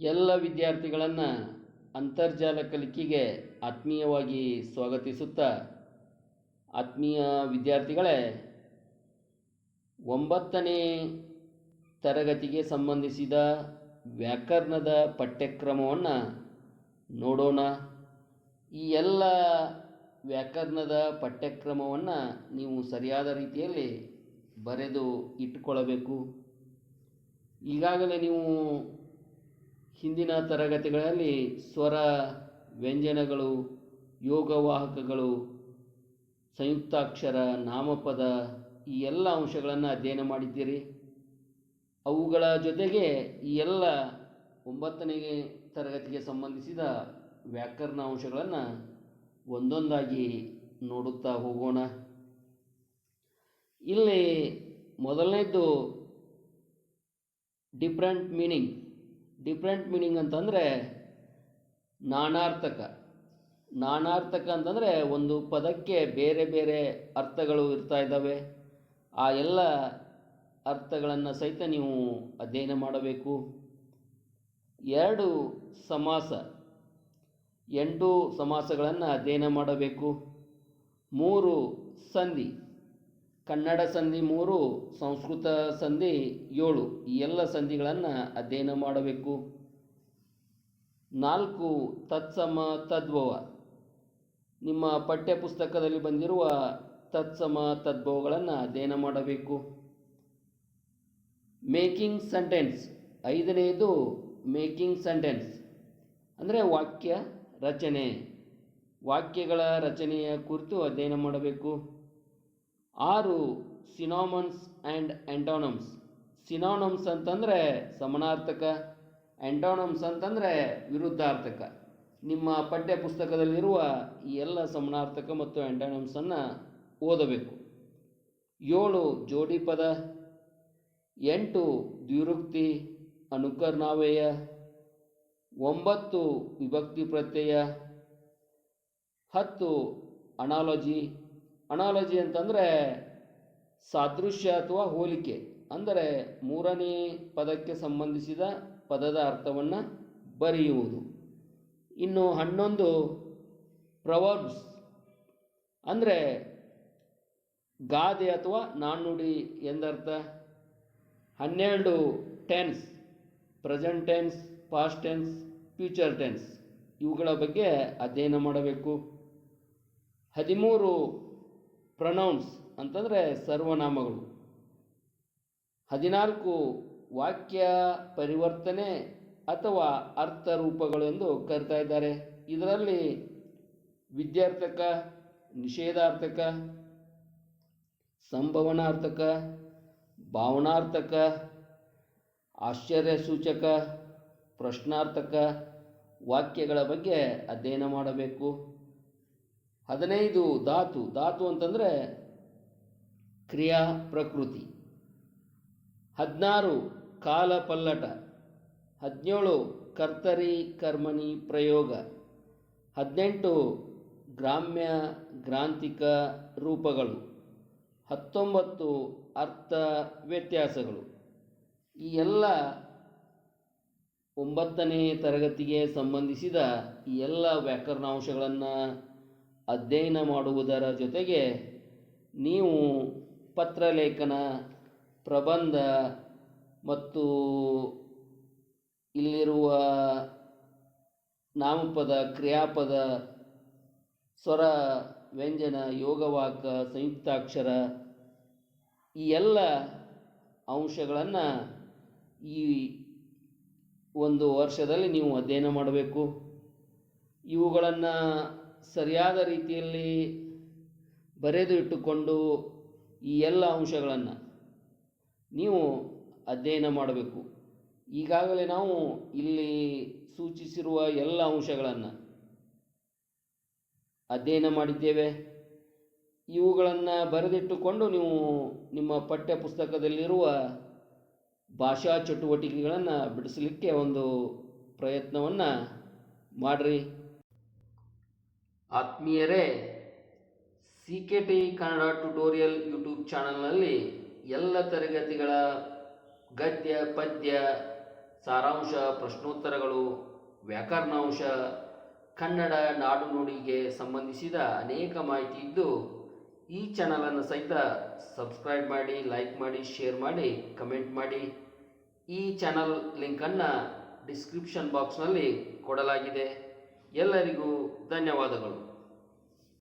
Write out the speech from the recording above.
ಎಲ್ಲ ವಿದ್ಯಾರ್ಥಿಗಳನ್ನು ಅಂತರ್ಜಾಲ ಕಲಿಕೆಗೆ ಆತ್ಮೀಯವಾಗಿ ಸ್ವಾಗತಿಸುತ್ತಾ ಆತ್ಮೀಯ ವಿದ್ಯಾರ್ಥಿಗಳೇ, ಒಂಬತ್ತನೇ ತರಗತಿಗೆ ಸಂಬಂಧಿಸಿದ ವ್ಯಾಕರಣದ ಪಠ್ಯಕ್ರಮವನ್ನು ನೋಡೋಣ. ಈ ಎಲ್ಲ ವ್ಯಾಕರಣದ ಪಠ್ಯಕ್ರಮವನ್ನು ನೀವು ಸರಿಯಾದ ರೀತಿಯಲ್ಲಿ ಬರೆದು ಇಟ್ಟುಕೊಳ್ಳಬೇಕು. ಈಗಾಗಲೇ ನೀವು ಹಿಂದಿನ ತರಗತಿಗಳಲ್ಲಿ ಸ್ವರ ವ್ಯಂಜನಗಳು, ಯೋಗವಾಹಕಗಳು, ಸಂಯುಕ್ತಾಕ್ಷರ, ನಾಮಪದ ಈ ಎಲ್ಲ ಅಂಶಗಳನ್ನು ಅಧ್ಯಯನ ಮಾಡಿದ್ದೀರಿ. ಅವುಗಳ ಜೊತೆಗೆ ಈ ಎಲ್ಲ ಒಂಬತ್ತನೇ ತರಗತಿಗೆ ಸಂಬಂಧಿಸಿದ ವ್ಯಾಕರಣ ಅಂಶಗಳನ್ನು ಒಂದೊಂದಾಗಿ ನೋಡುತ್ತಾ ಹೋಗೋಣ. ಇಲ್ಲಿ ಮೊದಲನೇದ್ದು ಡಿಫ್ರೆಂಟ್ ಮೀನಿಂಗ್. ಡಿಫ್ರೆಂಟ್ ಮೀನಿಂಗ್ ಅಂತಂದರೆ ನಾನಾರ್ಥಕ. ನಾನಾರ್ಥಕ ಅಂತಂದರೆ ಒಂದು ಪದಕ್ಕೆ ಬೇರೆ ಬೇರೆ ಅರ್ಥಗಳು ಇರ್ತಾ ಇದ್ದಾವೆ. ಆ ಎಲ್ಲ ಅರ್ಥಗಳನ್ನು ಸಹಿತ ನೀವು ಅಧ್ಯಯನ ಮಾಡಬೇಕು. ಎರಡು ಸಮಾಸ. ಎಂಟು ಸಮಾಸಗಳನ್ನು ಅಧ್ಯಯನ ಮಾಡಬೇಕು. ಮೂರು ಸಂಧಿ. ಕನ್ನಡ ಸಂಧಿ ಮೂರು, ಸಂಸ್ಕೃತ ಸಂಧಿ ಏಳು, ಈ ಎಲ್ಲ ಸಂಧಿಗಳನ್ನು ಅಧ್ಯಯನ ಮಾಡಬೇಕು. ನಾಲ್ಕು, ತತ್ಸಮ ತದ್ಭವ. ನಿಮ್ಮ ಪಠ್ಯಪುಸ್ತಕದಲ್ಲಿ ಬಂದಿರುವ ತತ್ಸಮ ತದ್ಭವಗಳನ್ನು ಅಧ್ಯಯನ ಮಾಡಬೇಕು. Making sentence. ಐದನೆಯದು making sentence. ಅಂದರೆ ವಾಕ್ಯ ರಚನೆ. ವಾಕ್ಯಗಳ ರಚನೆಯ ಕುರಿತು ಅಧ್ಯಯನ ಮಾಡಬೇಕು. ಆರು ಸಿನಾಮನ್ಸ್ ಆ್ಯಂಡ್ ಆ್ಯಂಟೋನಮ್ಸ್ ಸಿನಾನಮ್ಸ್ ಅಂತಂದರೆ ಸಮನಾರ್ಥಕ ಆ್ಯಂಟೋನಮ್ಸ್ ಅಂತಂದರೆ ವಿರುದ್ಧಾರ್ಥಕ. ನಿಮ್ಮ ಪಠ್ಯ ಪುಸ್ತಕದಲ್ಲಿರುವ ಈ ಎಲ್ಲ ಸಮನಾರ್ಥಕ ಮತ್ತು ಆ್ಯಂಟೋನಮ್ಸನ್ನು ಓದಬೇಕು. ಏಳು ಜೋಡಿ ಪದ ಎಂಟು ದ್ವಿರುಕ್ತಿ ಅನುಕರ್ಣಾವಯ ಒಂಬತ್ತು ವಿಭಕ್ತಿ ಪ್ರತ್ಯಯ, ಹತ್ತು ಅನಾಲಜಿ ಅನಾಲಜಿ ಅಂತಂದರೆ ಸಾದೃಶ್ಯ ಅಥವಾ ಹೋಲಿಕೆ. ಅಂದರೆ ಮೂರನೇ ಪದಕ್ಕೆ ಸಂಬಂಧಿಸಿದ ಪದದ ಅರ್ಥವನ್ನು ಬರೆಯುವುದು. ಇನ್ನು ಹನ್ನೊಂದು ಪ್ರವರ್ಬ್ಸ್. ಅಂದರೆ ಗಾದೆ ಅಥವಾ ನಾಣ್ಣುಡಿ ಎಂದರ್ಥ? ಹನ್ನೆರಡು tense. Present tense, past tense, future tense. ಇವುಗಳ ಬಗ್ಗೆ ಅಧ್ಯಯನ ಮಾಡಬೇಕು. ಹದಿಮೂರು ಪ್ರೊನೌನ್ಸ್ ಅಂತಂದರೆ ಸರ್ವನಾಮಗಳು. ಹದಿನಾಲ್ಕು ವಾಕ್ಯ ಪರಿವರ್ತನೆ ಅಥವಾ ಅರ್ಥರೂಪಗಳು ಎಂದು ಕರಿತಾ ಇದ್ದಾರೆ. ಇದರಲ್ಲಿ ವಿದ್ಯಾರ್ಥಕ, ನಿಷೇಧಾರ್ಥಕ, ಸಂಭವನಾರ್ಥಕ, ಭಾವನಾರ್ಥಕ ಆಶ್ಚರ್ಯ ಸೂಚಕ ಪ್ರಶ್ನಾರ್ಥಕ ವಾಕ್ಯಗಳ ಬಗ್ಗೆ ಅಧ್ಯಯನ ಮಾಡಬೇಕು. ಹದಿನೈದು ಧಾತು ಧಾತು ಅಂತಂದರೆ ಕ್ರಿಯಾ ಪ್ರಕೃತಿ. ಹದಿನಾರು ಕಾಲ ಪಲ್ಲಟ, ಹದಿನೇಳು ಕರ್ತರಿ ಕರ್ಮಣಿ ಪ್ರಯೋಗ, ಹದಿನೆಂಟು ಗ್ರಾಮ್ಯ ಗ್ರಾಂಥಿಕ ರೂಪಗಳು, ಹತ್ತೊಂಬತ್ತು ಅರ್ಥ ವ್ಯತ್ಯಾಸಗಳು. ಈ ಎಲ್ಲ ಒಂಬತ್ತನೇ ತರಗತಿಗೆ ಸಂಬಂಧಿಸಿದ ಈ ಎಲ್ಲ ವ್ಯಾಕರಣಾಂಶಗಳನ್ನು ಅಧ್ಯಯನ ಮಾಡುವುದರ ಜೊತೆಗೆ ನೀವು ಪತ್ರಲೇಖನ ಪ್ರಬಂಧ ಮತ್ತು ಇಲ್ಲಿರುವ ನಾಮಪದ, ಕ್ರಿಯಾಪದ, ಸ್ವರ ವ್ಯಂಜನ, ಯೋಗವಾಕ, ಸಂಯುಕ್ತಾಕ್ಷರ ಈ ಎಲ್ಲ ಅಂಶಗಳನ್ನು ಈ ಒಂದು ವರ್ಷದಲ್ಲಿ ನೀವು ಅಧ್ಯಯನ ಮಾಡಬೇಕು. ಇವುಗಳನ್ನು ಸರಿಯಾದ ರೀತಿಯಲ್ಲಿ ಬರೆದು ಇಟ್ಟುಕೊಂಡು ಈ ಎಲ್ಲ ಅಂಶಗಳನ್ನು ನೀವು ಅಧ್ಯಯನ ಮಾಡಬೇಕು. ಈಗಾಗಲೇ ನಾವು ಇಲ್ಲಿ ಸೂಚಿಸಿರುವ ಎಲ್ಲ ಅಂಶಗಳನ್ನು ಅಧ್ಯಯನ ಮಾಡಿದ್ದೇವೆ. ಇವುಗಳನ್ನು ಬರೆದಿಟ್ಟುಕೊಂಡು ನೀವು ನಿಮ್ಮ ಪಠ್ಯ ಪುಸ್ತಕದಲ್ಲಿರುವ ಭಾಷಾ ಚಟುವಟಿಕೆಗಳನ್ನು ಬಿಡಿಸಲಿಕ್ಕೆ ಒಂದು ಪ್ರಯತ್ನವನ್ನು ಮಾಡಿರಿ. ಆತ್ಮೀಯರೇ C K T Kannada tutorial YouTube ಚಾನಲ್ನಲ್ಲಿ ಎಲ್ಲ ತರಗತಿಗಳ ಗದ್ಯ, ಪದ್ಯ, ಸಾರಾಂಶ, ಪ್ರಶ್ನೋತ್ತರಗಳು, ವ್ಯಾಕರಣಾಂಶ, ಕನ್ನಡ, ನಾಡು ನುಡಿಗೆ ಸಂಬಂಧಿಸಿದ ಅನೇಕ ಮಾಹಿತಿ ಇದ್ದು, ಈ ಚಾನಲನ್ನು ಸಹಿತ ಸಬ್ಸ್ಕ್ರೈಬ್ ಮಾಡಿ, ಲೈಕ್ ಮಾಡಿ, ಶೇರ್ ಮಾಡಿ, ಕಮೆಂಟ್ ಮಾಡಿ. ಈ ಚಾನಲ್ ಲಿಂಕನ್ನು ಡಿಸ್ಕ್ರಿಪ್ಷನ್ ಬಾಕ್ಸ್ನಲ್ಲಿ ಕೊಡಲಾಗಿದೆ. ಎಲ್ಲರಿಗೂ ಧನ್ಯವಾದಗಳು.